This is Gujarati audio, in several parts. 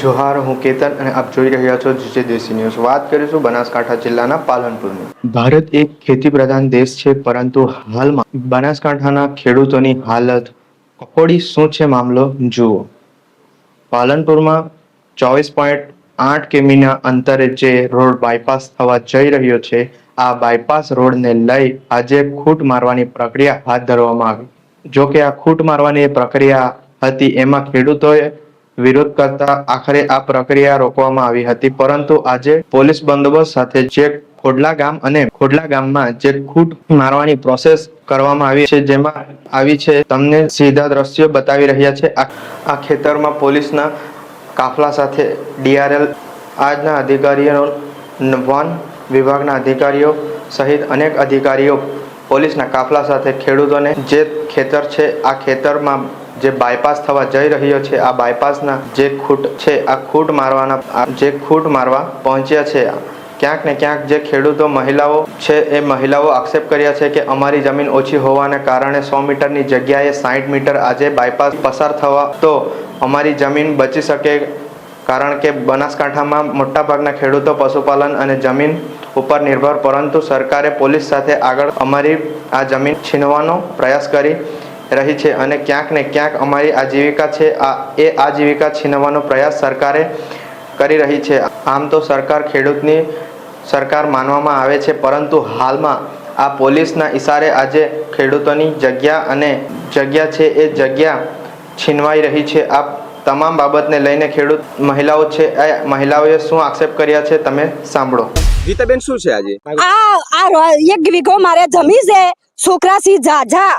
જોહાર, હું કેતન અને આપ જોઈ રહ્યા છો જીજે દેશી ન્યૂઝ. વાત કરીશું બનાસકાંઠા જિલ્લાના પાલનપુરની. ભારત એક ખેતી પ્રધાન દેશ છે, પરંતુ હાલમાં બનાસકાંઠાના ખેડૂતોની હાલત કફોડી શું છે મામલો? જુઓ. પાલનપુરમાં ચોવીસ પોઈન્ટ આઠ કિમીના અંતરે જે રોડ બાયપાસ થવા જઈ રહ્યો છે આ બાયપાસ રોડને લઈ આજે ખૂટ મારવાની પ્રક્રિયા હાથ ધરવામાં આવી. જો કે આ ખૂટ મારવાની પ્રક્રિયા હતી એમાં ખેડૂતોએ વિરોધ કરતા આખરે આ પ્રક્રિયા રોકવામાં આવી હતી. પરંતુ આજે પોલીસ બંદોબસ્ત સાથે જે ખોડલા ગામ અને ખોડલા ગામમાં જે ખૂટ મારવાની પ્રોસેસ કરવામાં આવી છે, જેમાં આવી છે, તમને સીધા દ્રશ્યો બતાવી રહ્યા છે. આ ખેતરમાં પોલીસના કાફલા સાથે ડીઆરએલ, આજના અધિકારીઓ, વન વિભાગના અધિકારીઓ સહિત અનેક અધિકારીઓ પોલીસના કાફલા સાથે ખેડૂતોને જે ખેતર છે, આ ખેતરમાં જે બાયપાસ થવા જઈ રહ્યો છે, આ બાયપાસના જે ખૂટ છે, આ ખૂટ મારવાના જે ખૂટ મારવા પહોંચ્યા છે, ક્યાંક ને ક્યાંક જે ખેડૂતો મહિલાઓ છે, એ મહિલાઓ આક્ષેપ કર્યા છે કે અમારી જમીન ઓછી હોવાને કારણે સો મીટરની જગ્યાએ સાઠ મીટર આજે બાયપાસ પસાર થવા તો અમારી જમીન બચી શકે કારણ કે બનાસકાંઠામાં મોટાભાગના ખેડૂતો પશુપાલન અને જમીન ઉપર નિર્ભર, પરંતુ સરકારે પોલીસ સાથે આગળ અમારી આ જમીન છીનવાનો પ્રયાસ કરી રહી છે અને ક્યાંક ને ક્યાંક અમારી આજીવિકા છે, આ, એ આજીવિકા છીનવાનો પ્રયાસ સરકારે કરી રહી છે. આમ તો સરકાર ખેડૂતની સરકાર માનવામાં આવે છે, પરંતુ હાલમાં આ પોલીસના ઈશારે આજે ખેડૂતોની જગ્યા અને જગ્યા છે, એ જગ્યા છીનવાઈ રહી છે. આ તમામ બાબતને લઈને ખેડૂત મહિલાઓ છે એ મહિલાઓએ શું આક્ષેપ કર્યા છે તમે સાંભળો. ગીતાબેન શું છે આજે? આ આ એક વીઘો મારે જમી છે છોકરાસી જાજા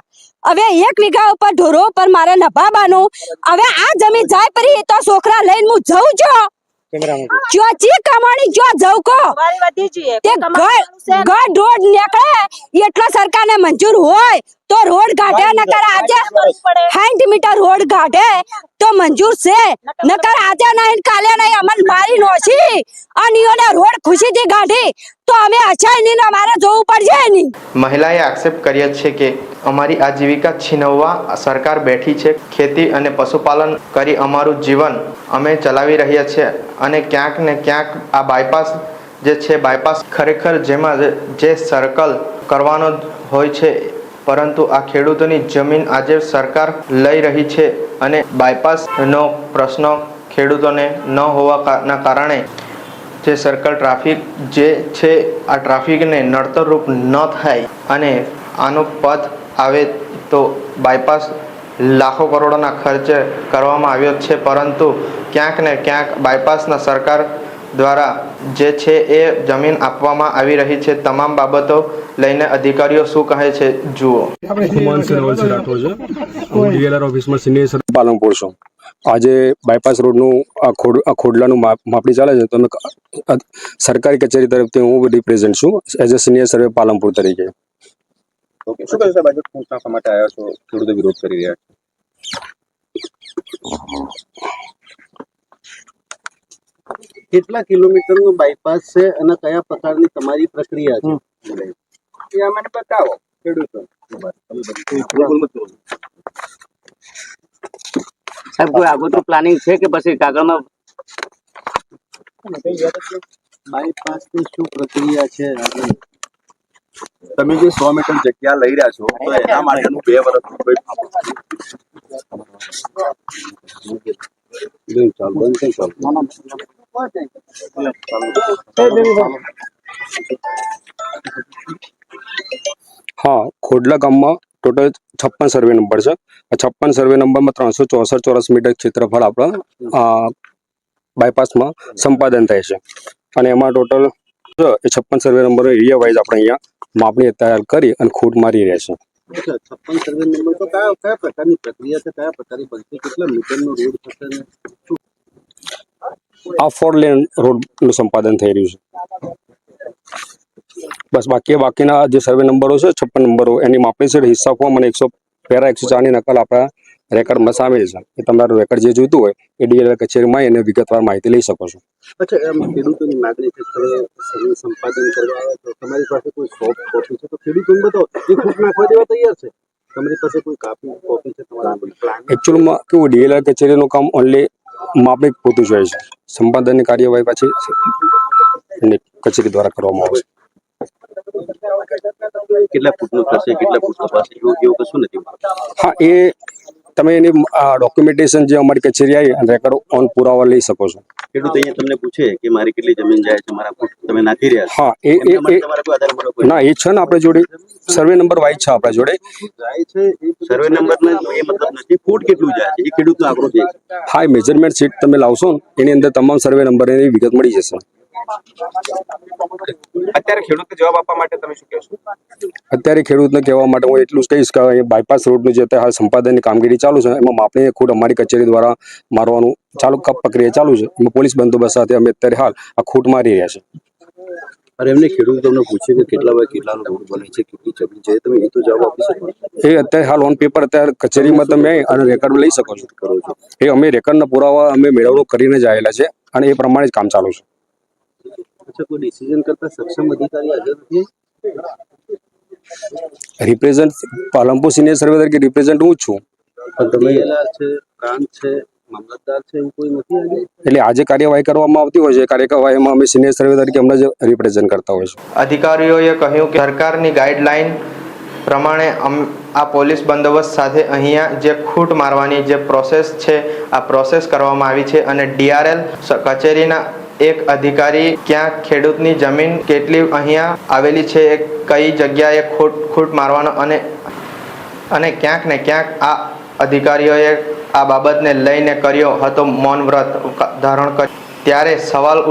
હવે એક વીઘા ઉપર ઢોરો પર મારે નભાબાનું હવે આ જમી જાય પરી તો છોકરા લઈને હું જઉં છો જો ચી કમાણી જો જઉં કો તે ઘર ઘર રોડ નીકળે એટલો સરકારને મંજૂર હોય તો રોડ કાઢે નકર આજે 60 મીટર રોડ કાઢે તો મંજૂર છે. નકર આજે નહીં કાલે નહીં અમન મારી નોશી. અને રોડ ખુશીથી કાઢી. તો અમે અચાય નહીં ને અમારે જોવું પડશે નહીં. મહિલાએ આક્ષેપ કર્યા છે કે અમારી આજીવિકા છીનવવા સરકાર બેઠી છે. ખેતી અને પશુપાલન કરી અમારું જીવન અમે ચલાવી રહ્યા છીએ અને ક્યાંક ને ક્યાંક આ બાયપાસ જે છે બાયપાસ ખરેખર જેમાં જે સર્કલ કરવાનો હોય છે પરંતુ આ ખેડૂતોની જમીન આજે સરકાર લઈ રહી છે અને બાયપાસનો પ્રશ્ન ખેડૂતોને ન હોવાના કારણે જે સર્કલ ટ્રાફિક જે છે, આ ટ્રાફિકને નડતરરૂપ ન થાય અને આનો પથ આવે તો બાયપાસ લાખો કરોડોના ખર્ચે કરવામાં આવ્યો છે, પરંતુ ક્યાંક ને ક્યાંક બાયપાસના સરકાર દ્વારા જે છે એ જમીન આપવામાં આવી રહી છે. તમામ બાબતો લઈને અધિકારીઓ શું કહે છે? જુઓ. હું ડીએલઆર ઓફિસમાં સિનિયર પાલનપુર છું આજે બાયપાસ રોડનું આ ખોડ આ ખોડલાનું માપ માપણી ચાલે છે. તો અમે સરકારી કચેરી તરફથી હું રિપ્રેઝેન્ટ છું. As a senior survey Palanpur તરીકે. ઓકે શું કહ્યું સાહેબ આજે ખૂંટ માટે આવ્યા છો? ખેડૂતો વિરોધ કરી રહ્યા કેટલા કિલોમીટરનું બાયપાસ છે અને કયા પ્રકારની તમારી પ્રક્રિયા છે? એ અમને બતાવો. ખેડૂતો. સાહેબ કોઈ આગોતરું પ્લાનિંગ છે કે પછી કાગળમાં બાયપાસની શું પ્રક્રિયા છે? આગળ તમે જે સો મીટર જગ્યા લઈ રહ્યા છો તો એના માટેનું બે વર્ષ બંધ ચાલ બંધ ચાલ હા, ખોડલા ગામમાં ટોટલ છપ્પન સર્વે નંબર છે. આ છપ્પન સર્વે નંબરમાં ત્રણસો ચોસઠ ચોરસ મીટર ક્ષેત્રફળ આપણા બાયપાસમાં સંપાદન થાય છે. અને એમાં ટોટલ એ છપ્પન સર્વે નંબર એરિયા વાઇઝ આપણે અહીંયા માપણી તૈયાર કરી અને ખૂટ મારી રહ્યા છે. છપ્પન સર્વે નંબર તો કયા કયા પ્રકારની પ્રક્રિયા છે, કયા પ્રકારની બનશે કેટલા મીટરનો રોડ થશે આ ફોર લેન રોડનું સંપાદન થઈ રહ્યું છે. બસ બાકી બાકીના જે સર્વે નંબરો છે છપ્પન નંબરો એની માપણી છે. હિસ્સા ફોર્મ અને એકસો પેરા એકસો ચારની નકલ આપણા રેકર્ડમાં સામેલ છે. એ તમારું રેકર્ડ જે જોઈતું હોય એ ડીએલઆર કચેરીમાં એને વિગતવાર માહિતી લઈ શકો છો. અચ્છા એમ ખેડૂતોની માગણી છે કે સંપાદન કરવા તમારી પાસે કોઈ સોફ્ટ કોપી છે? તો ખેડૂતોને બતાવો એ ખૂટ નાખવા દેવા તૈયાર છે? તમારી પાસે કોઈ કાપી કોપી છે તમારા પ્લાન એકચ્યુઅલમાં કેવું ડીએલઆર કચેરીનું કામ ઓનલી માપે પૂરતું જ હોય છે સંપાદનની કાર્યવાહી પાછી કચેરી દ્વારા કરવામાં આવે કેટલા ફૂટનું થશે કેટલા ફૂટ તપાસ એવું એવું કશું નથી. હા એ તમે એની ડોક્યુમેન્ટેશન જે અમારી કચેરી આવી અને રેકોર્ડ ઓન પુરાવા લઈ શકો છો. ખેડૂત અહીંયા તમને પૂછે કે મારી કેટલી જમીન જાય છે મારા ફૂટ તમે નાખી રહ્યા હા એ એ ના એ છે ને આપણે જોડે. સર્વે નંબર વાઇઝ છે આપણા જોડે. સર્વે નંબર એ મતલબ નથી ફૂટ કેટલું જાય છે? એ ખેડૂતનો આંકડો છે. હા મેજરમેન્ટ શીટ તમે લાવશો ને એની અંદર તમામ સર્વે નંબર એની વિગત મળી જશે. અત્યારે ખેડૂતને જવાબ આપવા માટે તમે શું કહેશો? અત્યારે ખેડૂતને કહેવા માટે હું એટલું જ કહીશ કે અહીં બાયપાસ રોડનું જે અત્યારે હાલ સંપાદનની કામગીરી ચાલુ છે એમાં માપણી ખોટ અમારી કચેરી દ્વારા મારવાનું ચાલુ કપ પ્રક્રિયા ચાલુ છે. એમાં પોલીસ બંદોબસ્ત સાથે અમે અત્યારે હાલ આ ખૂટ મારી રહ્યા છે અને એમને ખેડૂત તમને પૂછે કે કેટલા બાય કેટલાનો રોડ બને છે કેટલી જમીન છે તમે એ તો જવાબ આપી શકો એ અત્યારે હાલ ઓન પેપર અત્યારે કચેરીમાં તમે અને રેકોર્ડ લઈ શકો છો. કરો છો. એ અમે રેકોર્ડના પુરાવા અમે મેળવણો કરીને જ આવેલા છે અને એ પ્રમાણે જ કામ ચાલુ છે. અચ્છા કોઈ ડિસિઝન કરતા સક્ષમ અધિકારી હાજર નથી. રિપ્રેઝન્ટ પાલનપુર સિનિયર સર્વે તરીકે રિપ્રેઝન્ટ હું છું? પણ તમે છે પ્રાંત છે મામલતદાર છે એવું કોઈ નથી એટલે આજે કાર્યવાહી કરવામાં આવતી હોય છે. કાર્યવાહીમાં અમે સિનિયર સર્વે તરીકે અમને જ રિપ્રેઝન્ટ કરતા હોય છે અધિકારીઓએ કહ્યું કે સરકારની ગાઈડલાઈન પ્રમાણે આ પોલીસ બંદોબસ્ત સાથે અહીંયા જે ખૂટ મારવાની જે પ્રોસેસ છે આ પ્રોસેસ કરવામાં આવી છે અને ડીઆરએલ કચેરીના એક અધિકારી ક્યાં ખેડૂતની જમીન કેટલી અહીંયા આવેલી છે કઈ જગ્યાએ ખૂટ ખૂટ મારવાનો અને અને ક્યાંક ને ક્યાંક આ અધિકારીઓએ આ બાબતને લઈને કર્યો હતો મૌન વ્રત ધારણ કર્યું ત્યારે સવાલ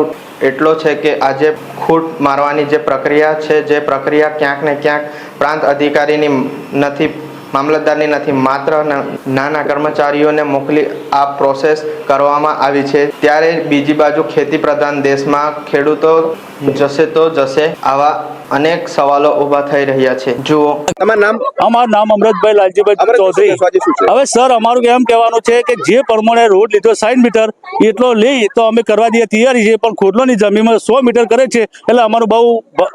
એટલો છે કે આજે ખૂટ મારવાની જે પ્રક્રિયા છે, જે પ્રક્રિયા ક્યાંક ને ક્યાંક પ્રાંત અધિકારીની નથી મામલતદારની નથી, માત્ર નાના કર્મચારીઓને મોકલી આ પ્રોસેસ કરવામાં આવી છે. ત્યારે બીજી બાજુ ખેતી પ્રધાન દેશમાં ખેડૂતો જશે તો જશે. આવા અનેક સવાલો ઊભા થઈ રહ્યા છે. જુઓ. તમારું નામ? અમારું નામ અમરતભાઈ લાલજીભાઈ ચૌધરી. હવે સર અમારું એમ કહેવાનું છે કે જે પ્રમાણે રોડ લીધો સાઠ મીટર એટલો લઈ તો અમે કરવા દઈએ તૈયારી છે પણ ખોટલોની જમીનમાં સો મીટર કરે છે એટલે અમારું બહુ બ-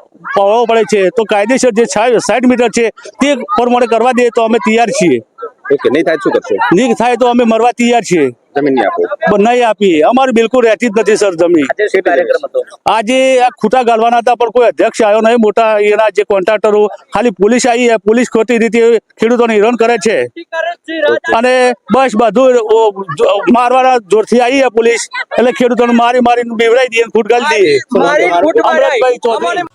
પડે છે. તો કાયદેસર જે સાઠ મીટર છે તે પ્રમાણે કરવા દઈએ તો અમે તૈયાર છીએ. ઓકે નહીં થાય શું કરશો? નહીં થાય તો અમે મરવા તૈયાર છીએ. જમીન નહીં આપો. પણ નહીં આપીએ. અમારે બિલકુલ રહેતી જ નથી સર જમીન. આજે આ ખૂટા ગાળવાના હતા પણ કોઈ અધ્યક્ષ આવ્યો નહીં. મોટા એના જે કોન્ટ્રાક્ટરો ખાલી પોલીસ આવી પોલીસ ખોટી રીતે ખેડૂતોને હેરાન કરે છે. અને બસ બધું મારવાના જોરથી આવી પોલીસ. એટલે ખેડૂતોને મારી મારીને બીવડાવી દઈએ અને ખૂટ ગાળી દઈએ અમરતભાઈ ચૌધરી.